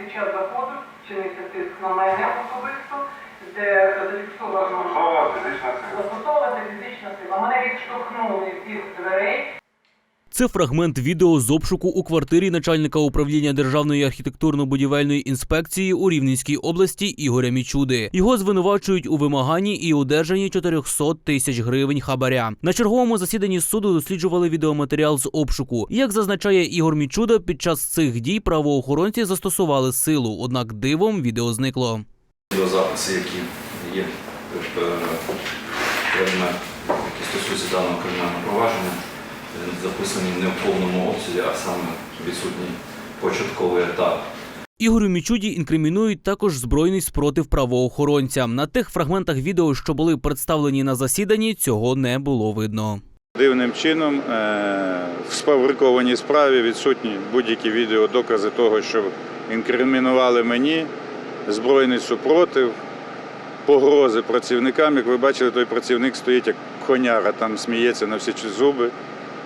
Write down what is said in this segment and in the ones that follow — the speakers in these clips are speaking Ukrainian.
Під час заходу чинився тиск на мене особисто, де зафіксовано фізична сила. застосовувати фізична сила. Мене відштовхнули від дверей. Це фрагмент відео з обшуку у квартирі начальника управління Державної архітектурно-будівельної інспекції у Рівненській області Ігоря Мічуди. Його звинувачують у вимаганні і одержанні 400 тисяч гривень хабаря. На черговому засіданні суду досліджували відеоматеріал з обшуку. Як зазначає Ігор Мічуда, під час цих дій правоохоронці застосували силу, однак дивом відео зникло. Відеозаписи, які є е, які стосуються даного кримінального провадження, е, записані не в повному обсязі, а саме відсутній початковий етап. Ігорю Мічуді інкримінують також збройний спротив правоохоронцям. На тих фрагментах відео, що були представлені на засіданні, цього не було видно. Дивним чином е, в сфабрикованій справі відсутні будь-які відеодокази того, що інкримінували мені збройний супротив, погрози працівникам. Як ви бачили, той працівник стоїть як коняра, там сміється на всі зуби.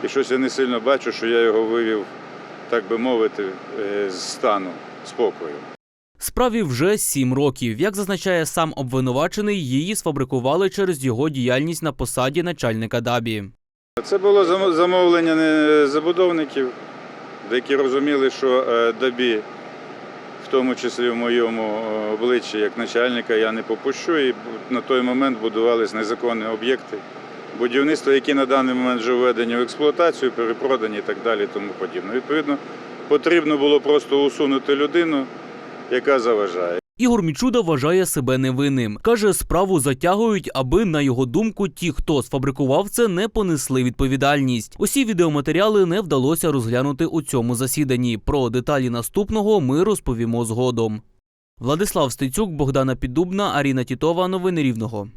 І щось я не сильно бачу, що я його вивів, так би мовити, е, з стану спокою. Справі вже сім років. Як зазначає сам обвинувачений, її сфабрикували через його діяльність на посаді начальника ДАБІ. Це було замовлення не забудовників, які розуміли, що е, ДАБІ, в тому числі в моєму е, обличчі як начальника, я не попущу. І на той момент будувались незаконні об'єкти будівництва, які на даний момент вже введені в експлуатацію, перепродані і так далі. Тому подібне. Відповідно, потрібно було просто усунути людину, яка заважає. Ігор Мічуда вважає себе невинним. Каже, справу затягують, аби, на його думку, ті, хто сфабрикував це, не понесли відповідальність. Усі відеоматеріали не вдалося розглянути у цьому засіданні. Про деталі наступного ми розповімо згодом. Владислав Стецюк, Богдана Піддубна, Аріна Тітова. Новини Рівного.